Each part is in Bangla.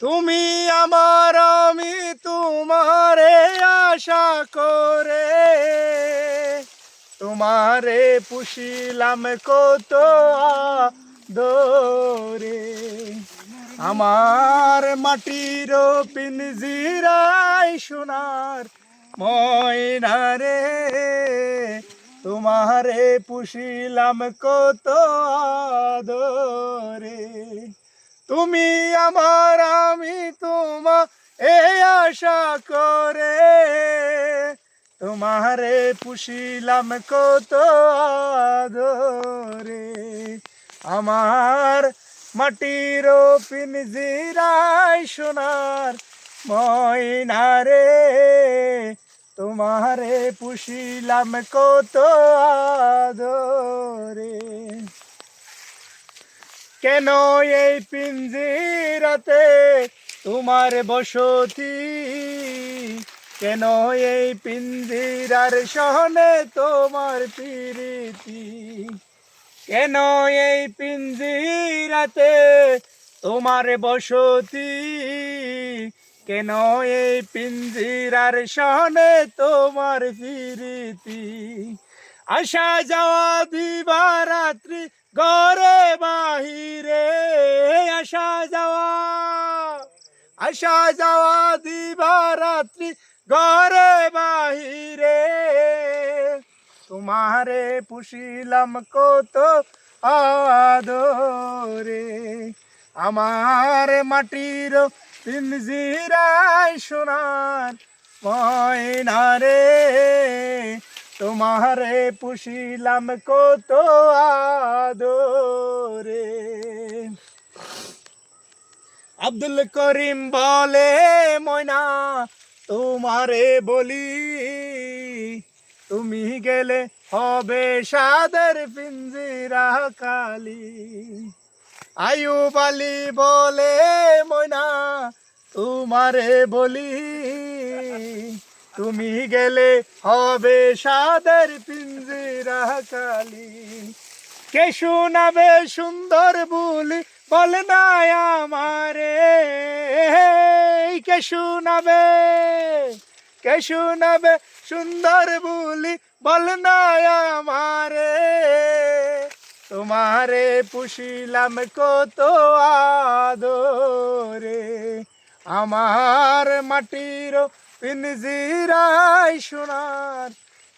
তুমি আমার, আমি তোমারে আশা করে। তোমারে পুষিলাম কত দরে আমার মাটির পিনজিরাই সোনার ময়না রে। তোমারে পুষিলাম কত আদরে। তুমি আমার, আমি তোমা এই আশা করে। তোমারে পুষিলাম কত আদরে। আমার মাটির পিনজিরাই সোনার ময়না রে। তোমারে পুষিলাম কত আদরে। কেন এই পিঞ্জিরাতে তোমার বসতি? কেন এই পিঞ্জিরার সহনে তোমার প্রীতি? কেন এই পিঞ্জিরাতে তোমার বসতি? কেন এই পিঞ্জিরার সহনে তোমার প্রীতি? আসা যাওয়া দিবা রাত্রি ঘরে বাহিরে আসা যাওয়া আসা যাওয়া দিবা রাত্রি ঘরে বাহিরে। তোমারে পুষিলাম কত আদরে, আমার মাটির পিঞ্জিরাই সোনার ময়না রে। তোমারে পুষিলাম কত আদরে। আব্দুল করিম বলে, ময়না, তোমারে বলি, তুমি গেলে হবে সাদের পিঞ্জিরা কালি। আয়ুব আলী বলে, ময়না, তোমারে বলি তুমি গেলে হবে সাদের পিঞ্জিরা কালি। কে শোনাবে সুন্দর বলি, বল না আমারে। কে শোনাবে কে শোনাবে সুন্দর বলি, বল না আমারে। তোমারে পুষিলাম কত আদরে। আমার মাটির পিনজিরাই সোনার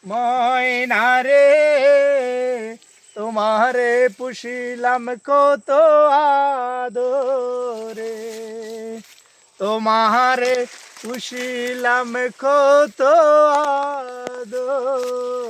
ময়না রে তোমারে পুষিলাম কত আদরে। তোমারে পুষিলাম কত আদরে।